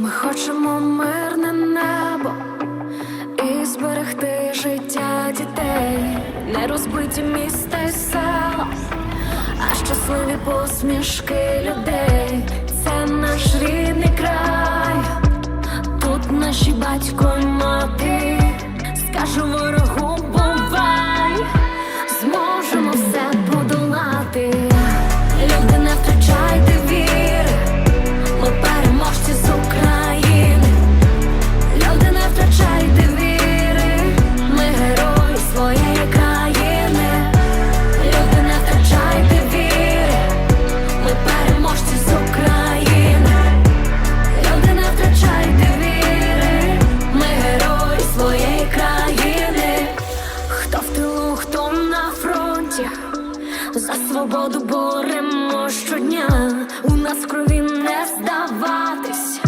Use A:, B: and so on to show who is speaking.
A: Ми хочемо мирне небо і зберегти життя дітей, не розбиті міста й села, а щасливі посмішки людей. Це наш рідний край. За свободу боремо щодня, у нас крові не здаватись.